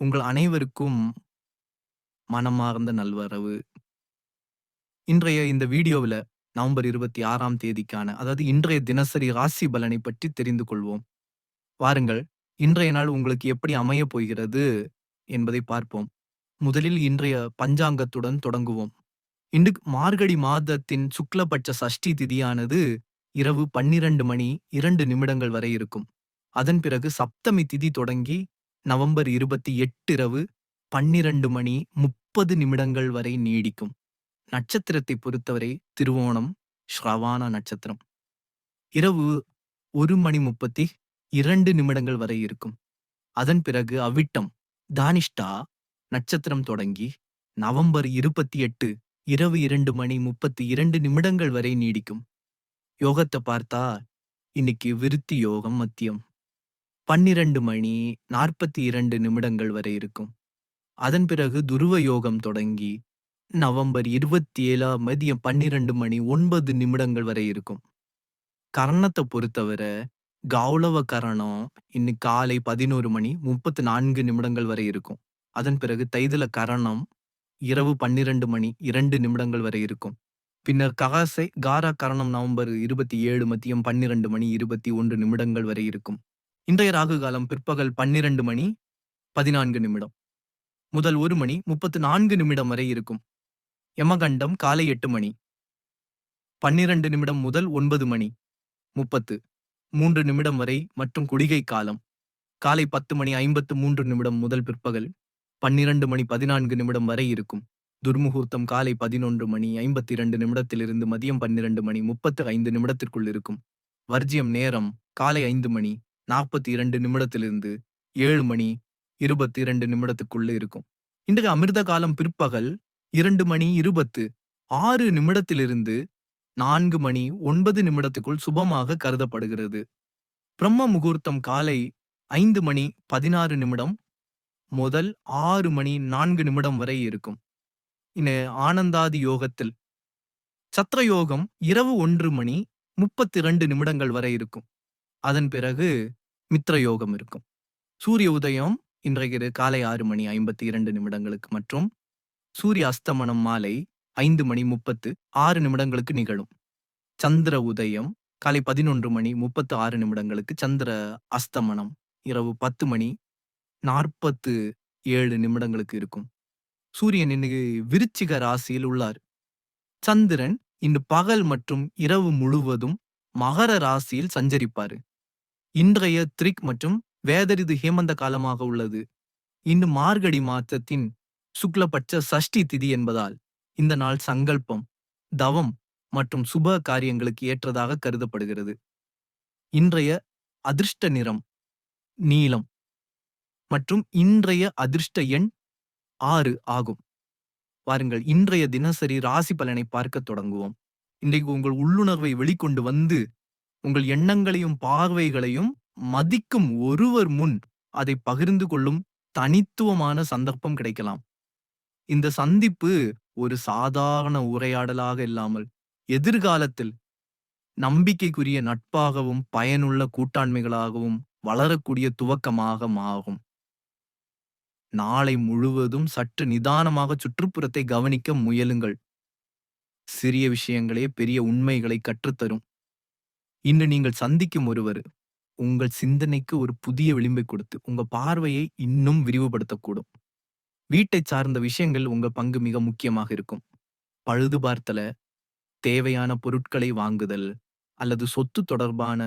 உங்கள் அனைவருக்கும் மனமார்ந்த நல்வரவு. இன்றைய இந்த வீடியோவில் நவம்பர் 26ஆம் தேதிக்கான அதாவது இன்றைய தினசரி ராசி பலனை பற்றி தெரிந்து கொள்வோம். வாருங்கள், இன்றைய நாள் உங்களுக்கு எப்படி அமையப் போகிறது என்பதை பார்ப்போம். முதலில் இன்றைய பஞ்சாங்கத்துடன் தொடங்குவோம். இன்று மார்கழி மாதத்தின் சுக்லபட்ச சஷ்டி திதியானது இரவு 12 மணி இரண்டு நிமிடங்கள் வரை இருக்கும். அதன் பிறகு சப்தமி திதி தொடங்கி நவம்பர் 28 இரவு 12 மணி 30 நிமிடங்கள் வரை நீடிக்கும். நட்சத்திரத்தை பொறுத்தவரை திருவோணம், ஸ்ரவான நட்சத்திரம். இரவு ஒரு மணி 32 நிமிடங்கள் வரை இருக்கும். அதன் பிறகு அவிட்டம், தானிஷ்டா நட்சத்திரம் தொடங்கி நவம்பர் 28 இரவு இரண்டு மணி 32 நிமிடங்கள் வரை நீடிக்கும். யோகத்தை பார்த்தா இன்னைக்கு விருத்தி யோகம் மத்தியம். 12 மணி 42 நிமிடங்கள் வரை இருக்கும். அதன் பிறகு துருவ யோகம் தொடங்கி நவம்பர் 27 மதியம் 12 மணி ஒன்பது நிமிடங்கள் வரை இருக்கும். கரணத்தை பொறுத்தவரை கௌளவ கரணம் இன்னைக்கு காலை 11 மணி 34 நிமிடங்கள் வரை இருக்கும். அதன் பிறகு தைதல கரணம் இரவு 12 மணி இரண்டு நிமிடங்கள் வரை இருக்கும். பின்னர் ககாசை காரா கரணம் நவம்பர் 27 மதியம் 12 மணி 21 நிமிடங்கள் வரை இருக்கும். இன்றைய ராகு காலம் பிற்பகல் பன்னிரண்டு மணி பதினான்கு நிமிடம். முதல் ஒரு மணி முப்பத்து நான்கு நிமிடம் வரை இருக்கும். யமகண்டம் காலை எட்டு மணி. பன்னிரண்டு நிமிடம் முதல் ஒன்பது மணி முப்பத்து மூன்று நிமிடம் வரை மற்றும் குடிகை காலம். காலை பத்து மணி ஐம்பத்து மூன்று நிமிடம் முதல் பிற்பகல் பன்னிரண்டு மணி பதினான்கு நிமிடம் வரை இருக்கும். துர்முகூர்த்தம் காலை பதினொன்று மணி ஐம்பத்தி இரண்டு நிமிடத்திலிருந்து மதியம் பன்னிரண்டு மணி முப்பத்து ஐந்து நிமிடத்திற்குள் இருக்கும். வர்ஜியம் நேரம் காலை ஐந்து மணி 42 நிமிடத்திலிருந்து ஏழு மணி 22 நிமிடத்துக்குள்ள இருக்கும். இன்றைய அமிர்த காலம் பிற்பகல் இரண்டு மணி 26 நிமிடத்திலிருந்து நான்கு மணி ஒன்பது நிமிடத்துக்குள் சுபமாக கருதப்படுகிறது. பிரம்ம முகூர்த்தம் காலை ஐந்து மணி 16 நிமிடம் முதல் ஆறு மணி நான்கு நிமிடம் வரை இருக்கும். இனி ஆனந்தாதி யோகத்தில் சத்திரயோகம் இரவு ஒன்று மணி 32 நிமிடங்கள் வரை இருக்கும். அதன் பிறகு மித்ர யோகம் இருக்கும். சூரிய உதயம் இன்றைக்கு காலை ஆறு மணி 52 நிமிடங்களுக்கு மற்றும் சூரிய அஸ்தமனம் மாலை ஐந்து மணி 36 நிமிடங்களுக்கு நிகழும். சந்திர உதயம் காலை 11 மணி 36 நிமிடங்களுக்கு சந்திர அஸ்தமனம் இரவு 10 மணி 47 நிமிடங்களுக்கு இருக்கும். சூரியன் இன்னைக்கு விருச்சிக ராசியில் உள்ளார். சந்திரன் இன்று பகல் மற்றும் இரவு முழுவதும் மகர ராசியில் சஞ்சரிப்பாரு. இன்றைய த்ரிக் மற்றும் வேதரிது ஹேமந்த காலமாக உள்ளது. இன்று மார்கடி மாதத்தின் சுக்லபட்ச சஷ்டி திதி என்பதால் இந்த நாள் சங்கல்பம், தவம் மற்றும் சுப காரியங்களுக்கு ஏற்றதாக கருதப்படுகிறது. இன்றைய அதிர்ஷ்ட நிறம் நீலம் மற்றும் இன்றைய அதிர்ஷ்ட எண் ஆறு ஆகும். வாருங்கள் இன்றைய தினசரி ராசி பலனை பார்க்க தொடங்குவோம். இன்றைக்கு உங்கள் உள்ளுணர்வை வெளிக்கொண்டு வந்து உங்கள் எண்ணங்களையும் பார்வைகளையும் மதிக்கும் ஒருவர் முன் அதை பகிர்ந்து கொள்ளும் தனித்துவமான சந்தர்ப்பம் கிடைக்கலாம். இந்த சந்திப்பு ஒரு சாதாரண உரையாடலாக இல்லாமல் எதிர்காலத்தில் நம்பிக்கைக்குரிய நட்பாகவும் பயனுள்ள கூட்டாண்மைகளாகவும் வளரக்கூடிய துவக்கமாக மாறும். நாளை முழுவதும் சற்று நிதானமாக சுற்றுப்புறத்தை கவனிக்க முயலுங்கள். சிறிய விஷயங்களே பெரிய உண்மைகளை கற்றுத்தரும். இன்று நீங்கள் சந்திக்கும் ஒருவர் உங்கள் சிந்தனைக்கு ஒரு புதிய விளிம்பை கொடுத்து உங்க பார்வையை இன்னும் விரிவுபடுத்தக்கூடும். வீட்டை சார்ந்த விஷயங்கள் உங்க பங்கு மிக முக்கியமாக இருக்கும். பழுது பார்த்தல, தேவையான பொருட்களை வாங்குதல் அல்லது சொத்து தொடர்பான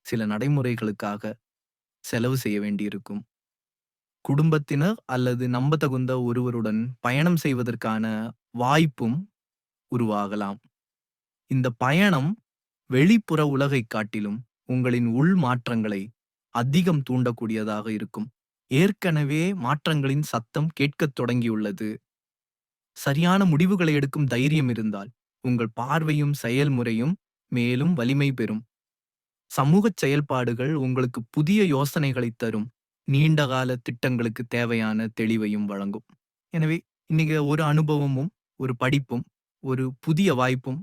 சில நடைமுறைகளுக்காக செலவு செய்ய வேண்டியிருக்கும். குடும்பத்தினர் அல்லது நம்பத்தகுந்த ஒருவருடன் பயணம் செய்வதற்கான வாய்ப்பும் உருவாகலாம். இந்த பயணம் வெளிப்புற உலகைக் காட்டிலும் உங்களின் உள் மாற்றங்களை அதிகம் தூண்டக்கூடியதாக இருக்கும். ஏற்கனவே மாற்றங்களின் சத்தம் கேட்கத் தொடங்கியுள்ளது. சரியான முடிவுகளை எடுக்கும் தைரியம் இருந்தால் உங்கள் பார்வையும் செயல்முறையும் மேலும் வலிமை பெறும். சமூகச் செயல்பாடுகள் உங்களுக்கு புதிய யோசனைகளை தரும். நீண்டகால திட்டங்களுக்கு தேவையான தெளிவையும் வழங்கும். எனவே இன்னைக்கு ஒரு அனுபவமும், ஒரு படிப்பும், ஒரு புதிய வாய்ப்பும்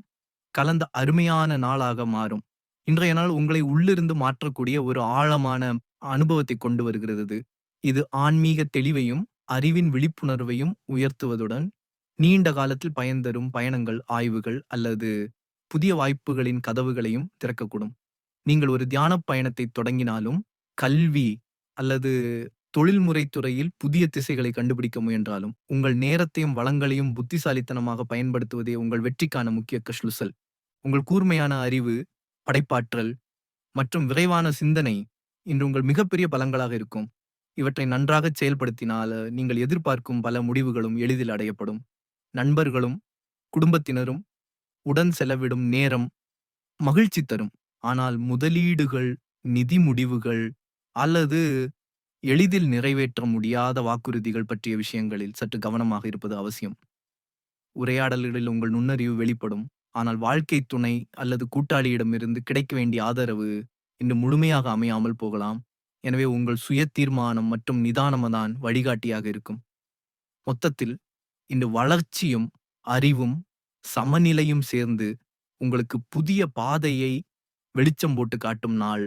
கலந்த அருமையான நாளாக மாறும். இன்றைய நாள் உங்களை உள்ளிருந்து மாற்றக்கூடிய ஒரு ஆழமான அனுபவத்தை கொண்டு வருகிறது. இது ஆன்மீக தெளிவையும், அறிவின் விழிப்புணர்வையும் உயர்த்துவதுடன், நீண்ட காலத்தில் பயன் தரும் பயணங்கள், ஆய்வுகள் அல்லது புதிய வாய்ப்புகளின் கதவுகளையும் திறக்கக்கூடும். நீங்கள் ஒரு தியானப் பயணத்தைத் தொடங்கினாலும், கல்வி அல்லது தொழில்முறை துறையில் புதிய திசைகளை கண்டுபிடிக்க முயன்றாலும், உங்கள் நேரத்தையும் வளங்களையும் புத்திசாலித்தனமாக பயன்படுத்துவதே உங்கள் வெற்றிக்கான முக்கிய கஷ்லுசல் உங்கள் கூர்மையான அறிவு, படைப்பாற்றல் மற்றும் விரைவான சிந்தனை இன்று உங்கள் மிகப்பெரிய பலங்களாக இருக்கும். இவற்றை நன்றாகச் செயல்படுத்தினால், நீங்கள் எதிர்பார்க்கும் பல முடிவுகளும் எளிதில் அடையப்படும். நண்பர்களும், குடும்பத்தினரும் உடன் செலவிடும் நேரம் மகிழ்ச்சி தரும். ஆனால் முதலீடுகள், நிதி முடிவுகள் அல்லது எளிதில் நிறைவேற்ற முடியாத வாக்குறுதிகள் பற்றிய விஷயங்களில் சற்று கவனமாக இருப்பது அவசியம். உரையாடல்களில் உங்கள் நுண்ணறிவு வெளிப்படும். ஆனால் வாழ்க்கைத் துணை அல்லது கூட்டாளியிடமிருந்து கிடைக்க வேண்டிய ஆதரவு இன்று முழுமையாக அமையாமல் போகலாம். எனவே உங்கள் சுய தீர்மானம் மற்றும் நிதானம்தான் வழிகாட்டியாக இருக்கும். மொத்தத்தில், இன்று வளர்ச்சியும், அறிவும், சமநிலையும் சேர்ந்து உங்களுக்கு புதிய பாதையை வெளிச்சம் போட்டு காட்டும் நாள்.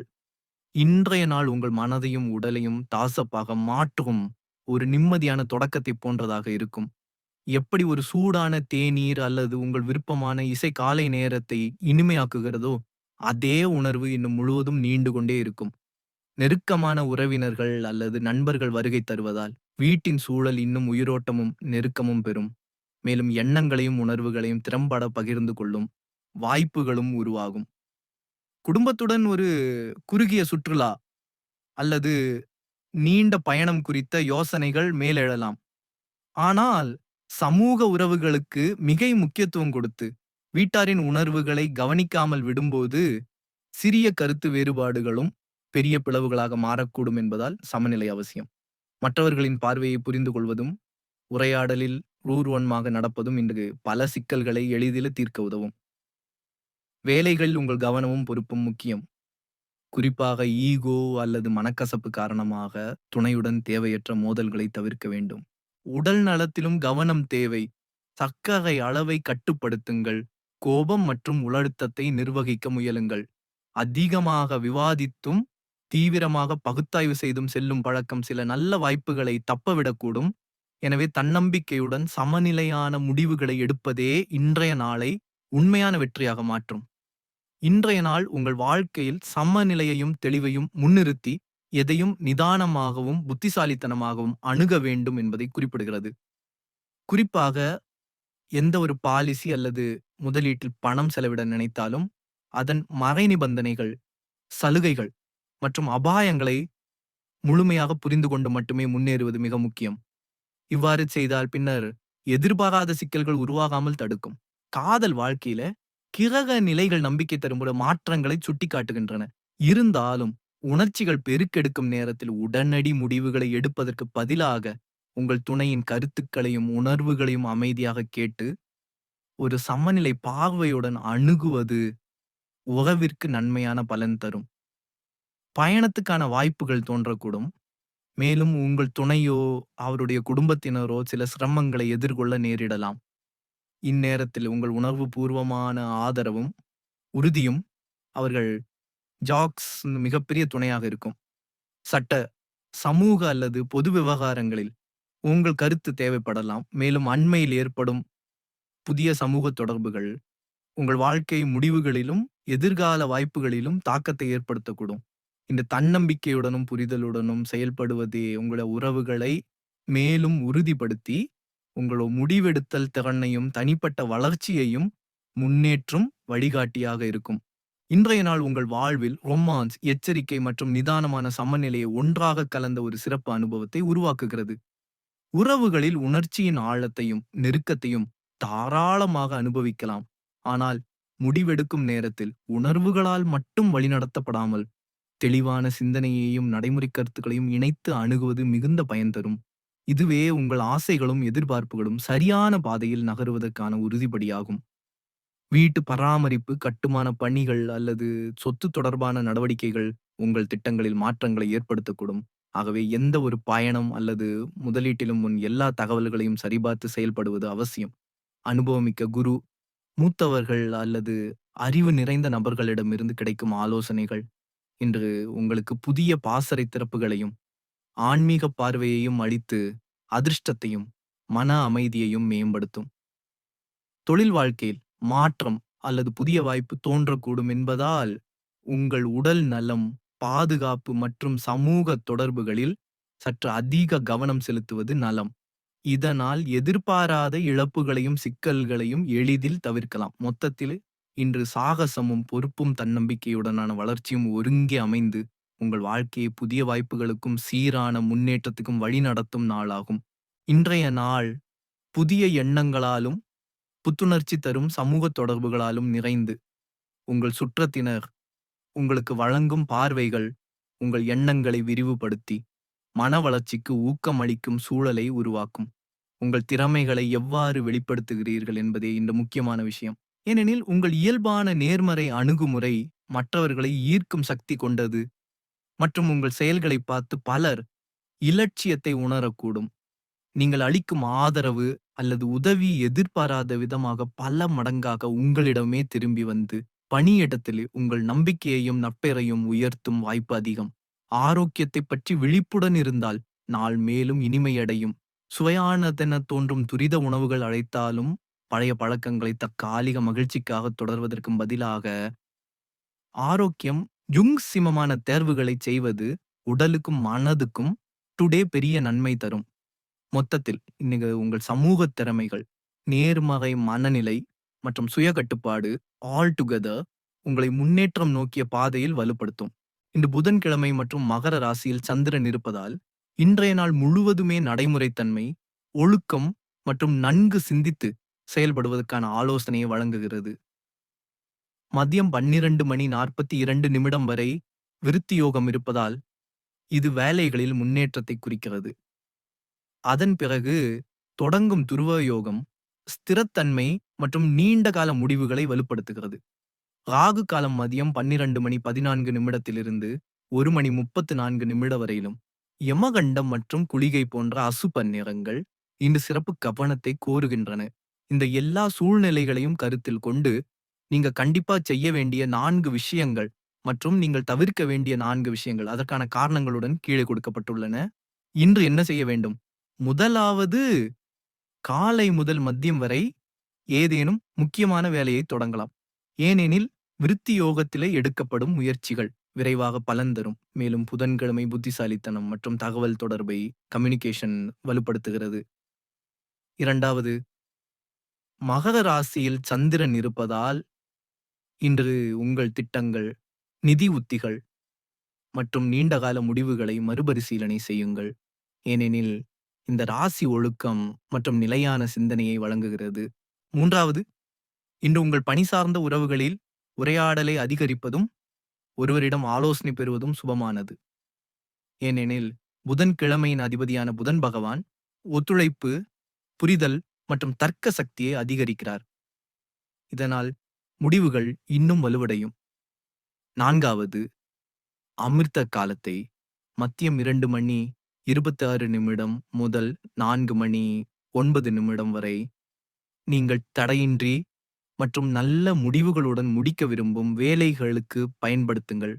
இன்றைய நாள் உங்கள் மனதையும், உடலையும் தாசப்பாக மாற்றும் ஒரு நிம்மதியான தொடக்கத்தைப் போன்றதாக இருக்கும். எப்படி ஒரு சூடான தேநீர் அல்லது உங்கள் விருப்பமான இசை காலை நேரத்தை இனிமையாக்குகிறதோ, அதே உணர்வு இன்னும் முழுவதும் நீண்டு கொண்டே இருக்கும். நெருக்கமான உறவினர்கள் அல்லது நண்பர்கள் வருகை தருவதால், வீட்டின் சூழல் இன்னும் உயிரோட்டமும், நெருக்கமும் பெறும். மேலும் எண்ணங்களையும், உணர்வுகளையும் திறம்பட பகிர்ந்து கொள்ளும் வாய்ப்புகளும் உருவாகும். குடும்பத்துடன் ஒரு குறுகிய சுற்றுலா அல்லது நீண்ட பயணம் குறித்த யோசனைகள் மேலெழலாம். ஆனால், சமூக உறவுகளுக்கு மிகை முக்கியத்துவம் கொடுத்து, வீட்டாரின் உணர்வுகளை கவனிக்காமல் விடும்போது, சிறிய கருத்து வேறுபாடுகளும் பெரிய பிளவுகளாக மாறக்கூடும் என்பதால் சமநிலை அவசியம். மற்றவர்களின் பார்வையை புரிந்து கொள்வதும், உரையாடலில் ரூர்வன்மாக நடப்பதும் இன்று பல சிக்கல்களை எளிதில் தீர்க்க உதவும். வேலைகளில் உங்கள் கவனமும் பொறுப்பும் முக்கியம். குறிப்பாக ஈகோ அல்லது மனக்கசப்பு காரணமாக துணையுடன் தேவையற்ற மோதல்களை தவிர்க்க வேண்டும். உடல் நலத்திலும் கவனம் தேவை. சர்க்கரை அளவை கட்டுப்படுத்துங்கள். கோபம் மற்றும் உளழுத்தத்தை நிர்வகிக்க முயலுங்கள். அதிகமாக விவாதித்தும், தீவிரமாக பகுத்தாய்வு செய்தும் செல்லும் பழக்கம் சில நல்ல வாய்ப்புகளை தப்பவிடக்கூடும். எனவே தன்னம்பிக்கையுடன் சமநிலையான முடிவுகளை எடுப்பதே இன்றைய நாளை உண்மையான வெற்றியாக மாற்றும். இன்றைய நாள் உங்கள் வாழ்க்கையில் சமநிலையையும் தெளிவையும் முன்னிறுத்தி, எதையும் நிதானமாகவும், புத்திசாலித்தனமாகவும் அணுக வேண்டும் என்பதை குறிப்பிடுகிறது. குறிப்பாக எந்த ஒரு பாலிசி அல்லது முதலீட்டில் பணம் செலவிட நினைத்தாலும், அதன் மறை நிபந்தனைகள் சலுகைகள் மற்றும் அபாயங்களை முழுமையாக புரிந்து கொண்டு மட்டுமே முன்னேறுவது மிக முக்கியம். இவ்வாறு செய்தால் பின்னர் எதிர்பாராத சிக்கல்கள் உருவாகாமல் தடுக்கும். காதல் வாழ்க்கையில கிரக நிலைகள் நம்பிக்கை தரும் ஒரு மாற்றங்களை சுட்டிக்காட்டுகின்றன. இருந்தாலும், உணர்ச்சிகள் பெருக்கெடுக்கும் நேரத்தில் உடனடி முடிவுகளை எடுப்பதற்கு பதிலாக, உங்கள் துணையின் கருத்துக்களையும், உணர்வுகளையும் அமைதியாக கேட்டு, ஒரு சமநிலை பார்வையுடன் அணுகுவது உறவிற்கு நன்மையான பலன் தரும். பயணத்துக்கான வாய்ப்புகள் தோன்றக்கூடும். மேலும் உங்கள் துணையோ, அவருடைய குடும்பத்தினரோ சில சிரமங்களை எதிர்கொள்ள நேரிடலாம். இந்நேரத்தில் உங்கள் உணர்வுபூர்வமான ஆதரவும், உறுதியும் அவர்கள் ஜாக்ஸ் மிகப்பெரிய துணையாக இருக்கும். சட்ட, சமூக அல்லது பொது விவகாரங்களில் உங்கள் கருத்து தேவைப்படலாம். மேலும் அண்மையில் ஏற்படும் புதிய சமூக தொடர்புகள், உங்கள் வாழ்க்கை முடிவுகளிலும், எதிர்கால வாய்ப்புகளிலும் தாக்கத்தை ஏற்படுத்தக்கூடும். இந்த தன்னம்பிக்கையுடனும், புரிதலுடனும் செயல்படுவதே உங்கள உறவுகளை மேலும் உறுதிப்படுத்தி, உங்களோட முடிவெடுத்தல் திறனையும், தனிப்பட்ட வளர்ச்சியையும் முன்னேற்றும் வழிகாட்டியாக இருக்கும். இன்றைய நாள் உங்கள் வாழ்வில் ரொமான்ஸ், எச்சரிக்கை மற்றும் நிதானமான சமநிலையை ஒன்றாக கலந்த ஒரு சிறப்பு அனுபவத்தை உருவாக்குகிறது. உறவுகளில் உணர்ச்சியின் ஆழத்தையும், நெருக்கத்தையும் தாராளமாக அனுபவிக்கலாம். ஆனால் முடிவெடுக்கும் நேரத்தில் உணர்வுகளால் மட்டும் வழிநடத்தப்படாமல், தெளிவான சிந்தனையையும், நடைமுறை கருத்துக்களையும் இணைத்து அணுகுவது மிகுந்த பயன் தரும். இதுவே உங்கள் ஆசைகளும், எதிர்பார்ப்புகளும் சரியான பாதையில் நகருவதற்கான உறுதிப்படியாகும். வீட்டு பராமரிப்பு, கட்டுமான பணிகள் அல்லது சொத்து தொடர்பான நடவடிக்கைகள் உங்கள் திட்டங்களில் மாற்றங்களை ஏற்படுத்தக்கூடும். ஆகவே எந்த ஒரு பயணம் அல்லது முதலீட்டிலும் முன் எல்லா தகவல்களையும் சரிபார்த்து செயல்படுவது அவசியம். அனுபவமிக்க குரு, மூத்தவர்கள் அல்லது அறிவு நிறைந்த நபர்களிடமிருந்து கிடைக்கும் ஆலோசனைகள், இன்று உங்களுக்கு புதிய பாசறை திறப்புகளையும், ஆன்மீக பார்வையையும் அளித்து, அதிர்ஷ்டத்தையும் மன அமைதியையும் மேம்படுத்தும் தொழில் வாழ்க்கையில் மாற்றம் அல்லது புதிய வாய்ப்பு தோன்றக்கூடும் என்பதால் உங்கள் உடல் நலம் பாதுகாப்பு மற்றும் சமூக தொடர்புகளில் சற்று அதிக கவனம் செலுத்துவது நலம். இதனால் எதிர்பாராத இழப்புகளையும் சிக்கல்களையும் எளிதில் தவிர்க்கலாம். மொத்தத்தில் இன்று சாகசமும் பொறுப்பும் தன்னம்பிக்கையுடனான வளர்ச்சியும் ஒருங்கே அமைந்து உங்கள் வாழ்க்கையை புதிய வாய்ப்புகளுக்கும் சீரான முன்னேற்றத்துக்கும் வழிநடத்தும் நாளாகும். இன்றைய நாள் புதிய எண்ணங்களாலும் புத்துணர்ச்சி தரும் சமூக தொடர்புகளாலும் நிறைந்து உங்கள் சுற்றத்தினர் உங்களுக்கு வழங்கும் பார்வைகள் உங்கள் எண்ணங்களை விரிவுபடுத்தி மன வளர்ச்சிக்கு ஊக்கம் அளிக்கும் சூழலை உருவாக்கும். உங்கள் திறமைகளை எவ்வாறு வெளிப்படுத்துகிறீர்கள் என்பதே இந்த முக்கியமான விஷயம். ஏனெனில் உங்கள் இயல்பான நேர்மறை அணுகுமுறை மற்றவர்களை ஈர்க்கும் சக்தி கொண்டது மற்றும் உங்கள் செயல்களை பார்த்து பலர் இலட்சியத்தை உணரக்கூடும். நீங்கள் அளிக்கும் ஆதரவு அல்லது உதவி எதிர்பாராத விதமாக பல மடங்காக உங்களிடமே திரும்பி வந்து பணியிடத்திலே உங்கள் நம்பிக்கையையும் நட்பெயரையும் உயர்த்தும் வாய்ப்பு அதிகம். ஆரோக்கியத்தை பற்றி விழிப்புடன் இருந்தால் நாள் மேலும் இனிமையடையும். சுவையானதென தோன்றும் துரித உணவுகள் அழைத்தாலும் பழைய பழக்கங்களை தற்காலிக மகிழ்ச்சிக்காக தொடர்வதற்கும் பதிலாக ஆரோக்கியம் யுங் சிமமான தேர்வுகளை செய்வது உடலுக்கும் மனதுக்கும் டுடே பெரிய நன்மை தரும். மொத்தத்தில் இன்னைக்கு உங்கள் சமூக திறமைகள் நேர்மறை மனநிலை மற்றும் சுய கட்டுப்பாடு ஆல் டுகெதர் உங்களை முன்னேற்றம் நோக்கிய பாதையில் வலுப்படுத்தும். இன்று புதன்கிழமை மற்றும் மகர ராசியில் சந்திரன் இருப்பதால் இன்றைய நாள் முழுவதுமே நடைமுறைத்தன்மை ஒழுக்கம் மற்றும் நன்கு சிந்தித்து செயல்படுவதற்கான ஆலோசனையை வழங்குகிறது. மதியம் பன்னிரண்டு மணி நாற்பத்தி இரண்டு நிமிடம் வரை விருத்தி யோகம் இருப்பதால் இது வேலைகளில் முன்னேற்றத்தை குறிக்கிறது. அதன் பிறகு தொடங்கும் துருவ யோகம் ஸ்திரத்தன்மை மற்றும் நீண்ட கால முடிவுகளை வலுப்படுத்துகிறது. ராகு காலம் மதியம் பன்னிரண்டு மணி பதினான்கு நிமிடத்திலிருந்து ஒரு மணி முப்பத்து நான்கு நிமிட வரையிலும் யமகண்டம் மற்றும் குளிகை போன்ற அசுப நிறங்கள் இன்று சிறப்பு கவனத்தை கோருகின்றன. இந்த எல்லா சூழ்நிலைகளையும் கருத்தில் கொண்டு நீங்க கண்டிப்பா செய்ய வேண்டிய நான்கு விஷயங்கள் மற்றும் நீங்கள் தவிர்க்க வேண்டிய நான்கு விஷயங்கள் அதற்கான காரணங்களுடன் கீழே கொடுக்கப்பட்டுள்ளன. இன்று என்ன செய்ய வேண்டும்? முதலாவது காலை முதல் மதியம் வரை ஏதேனும் முக்கியமான வேலையை தொடங்கலாம். ஏனெனில் விருத்தி யோகத்திலே எடுக்கப்படும் முயற்சிகள் விரைவாக பலன் தரும். மேலும் புதன்கிழமை புத்திசாலித்தனம் மற்றும் தகவல் தொடர்பை கம்யூனிகேஷன் வலுப்படுத்துகிறது. இரண்டாவது மகர ராசியில் சந்திரன் இருப்பதால் இன்று உங்கள் திட்டங்கள் நிதி உத்திகள் மற்றும் நீண்டகால முடிவுகளை மறுபரிசீலனை செய்யுங்கள். ஏனெனில் இந்த ராசி ஒழுக்கம் மற்றும் நிலையான சிந்தனையை வழங்குகிறது. மூன்றாவது இன்று உங்கள் பணி சார்ந்த உறவுகளில் உரையாடலை அதிகரிப்பதும் ஒருவரிடம் ஆலோசனை பெறுவதும் சுபமானது. ஏனெனில் புதன் கிழமையின் அதிபதியான புதன் பகவான் ஒத்துழைப்பு புரிதல் மற்றும் தர்க்க சக்தியை அதிகரிக்கிறார். இதனால் முடிவுகள் இன்னும் வலுவடையும். நான்காவது அமிர்த காலத்தை மத்தியம் இரண்டு மணி இருபத்தி ஆறு நிமிடம் முதல் நான்கு மணி ஒன்பது நிமிடம் வரை நீங்கள் தடையின்றி மற்றும் நல்ல முடிவுகளுடன் முடிக்க விரும்பும் வேலைகளுக்கு பயன்படுத்துங்கள்.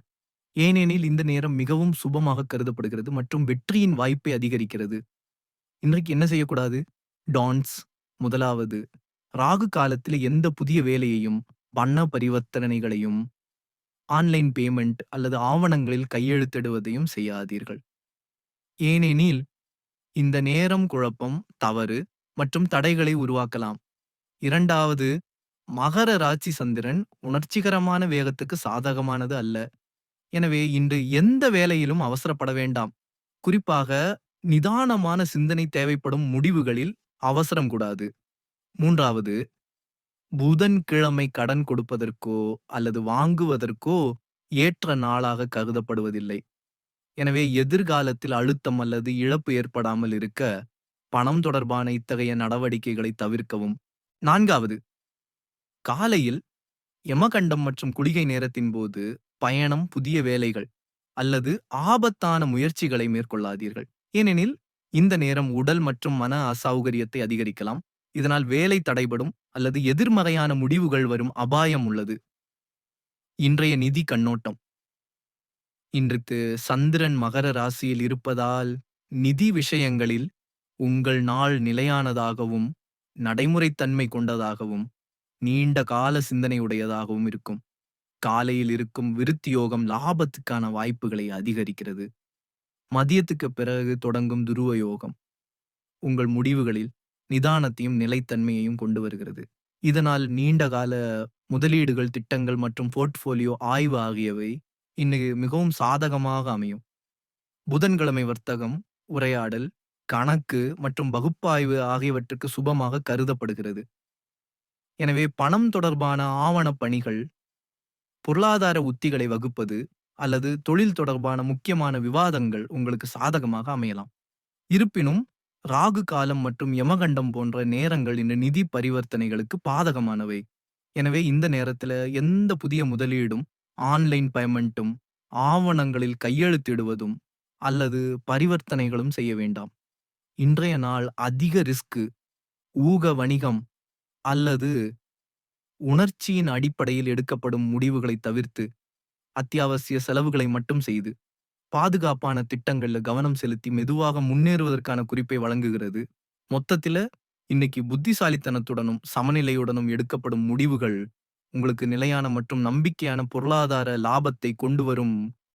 ஏனெனில் இந்த நேரம் மிகவும் சுபமாக கருதப்படுகிறது மற்றும் வெற்றியின் வாய்ப்பை அதிகரிக்கிறது. இன்றைக்கு என்ன செய்யக்கூடாது? டான்ஸ் முதலாவது. ராகு காலத்தில் எந்த புதிய வேலையையும் பண பரிவர்த்தனைகளையும் ஆன்லைன் பேமெண்ட் அல்லது ஆவணங்களில் கையெழுத்திடுவதையும் செய்யாதீர்கள். ஏனெனில் இந்த நேரம் குழப்பம் தவறு மற்றும் தடைகளை உருவாக்கலாம். இரண்டாவது மகர ராசி சந்திரன் உணர்ச்சிகரமான வேகத்துக்கு சாதகமானது அல்ல. எனவே இன்று எந்த வேலையிலும் அவசரப்பட வேண்டாம். குறிப்பாக நிதானமான சிந்தனை தேவைப்படும் முடிவுகளில் அவசரம் கூடாது. மூன்றாவது புதன்கிழமை கடன் கொடுப்பதற்கோ அல்லது வாங்குவதற்கோ ஏற்ற நாளாக கருதப்படுவதில்லை. எனவே எதிர்காலத்தில் அழுத்தம் அல்லது இழப்பு ஏற்படாமல் இருக்க பணம் தொடர்பான இத்தகைய நடவடிக்கைகளை தவிர்க்கவும். நான்காவது காலையில் யமகண்டம் மற்றும் குளிகை நேரத்தின் போது பயணம் புதிய வேலைகள் அல்லது ஆபத்தான முயற்சிகளை மேற்கொள்ளாதீர்கள். ஏனெனில் இந்த நேரம் உடல் மற்றும் மன அசௌகரியத்தை அதிகரிக்கலாம். இதனால் வேலை தடைபடும் அல்லது எதிர்மறையான முடிவுகள் வரும் அபாயம் உள்ளது. இன்றைய நிதி கண்ணோட்டம். இன்றைக்கு சந்திரன் மகர ராசியில் இருப்பதால் நிதி விஷயங்களில் உங்கள் நாள் நிலையானதாகவும், நடைமுறைத்தன்மை கொண்டதாகவும், நீண்ட கால சிந்தனையுடையதாகவும் இருக்கும். காலையில் இருக்கும் விருத்தி யோகம் லாபத்துக்கான வாய்ப்புகளை அதிகரிக்கிறது. மதியத்துக்கு பிறகு தொடங்கும் துருவ யோகம் உங்கள் முடிவுகளில் நிதானத்தையும் நிலைத்தன்மையையும் கொண்டு வருகிறது. இதனால் நீண்ட கால முதலீடுகள், திட்டங்கள் மற்றும் போர்ட்ஃபோலியோ ஆய்வு ஆகியவை இன்னைக்கு மிகவும் சாதகமாக அமையும். புதன்கிழமை வர்த்தகம், உரையாடல், கணக்கு மற்றும் பகுப்பாய்வு ஆகியவற்றுக்கு சுபமாக கருதப்படுகிறது. எனவே பணம் தொடர்பான ஆவணப் பணிகள், பொருளாதார உத்திகளை வகுப்பது அல்லது தொழில் தொடர்பான முக்கியமான விவாதங்கள் உங்களுக்கு சாதகமாக அமையலாம். இருப்பினும் ராகு காலம் மற்றும் யமகண்டம் போன்ற நேரங்கள் இந்த நிதி பரிவர்த்தனைகளுக்கு பாதகமானவை. எனவே இந்த நேரத்தில் எந்த புதிய முதலீடும், ஆன்லைன் பேமெண்ட்டும், ஆவணங்களில் கையெழுத்திடுவதும் அல்லது பரிவர்த்தனைகளும் செய்ய வேண்டாம். இன்றைய நாள் அதிக ரிஸ்க், ஊக வணிகம் அல்லது உணர்ச்சியின் அடிப்படையில் எடுக்கப்படும் முடிவுகளை தவிர்த்து, அத்தியாவசிய செலவுகளை மட்டும் செய்து, பாதுகாப்பான திட்டங்கள்ல கவனம் செலுத்தி மெதுவாக முன்னேறுவதற்கான குறிப்பை வழங்குகிறது. மொத்தத்தில இன்னைக்கு புத்திசாலித்தனத்துடனும், சமநிலையுடனும் எடுக்கப்படும் முடிவுகள் உங்களுக்கு நிலையான மற்றும் நம்பிக்கையான பொருளாதார லாபத்தை கொண்டு வரும்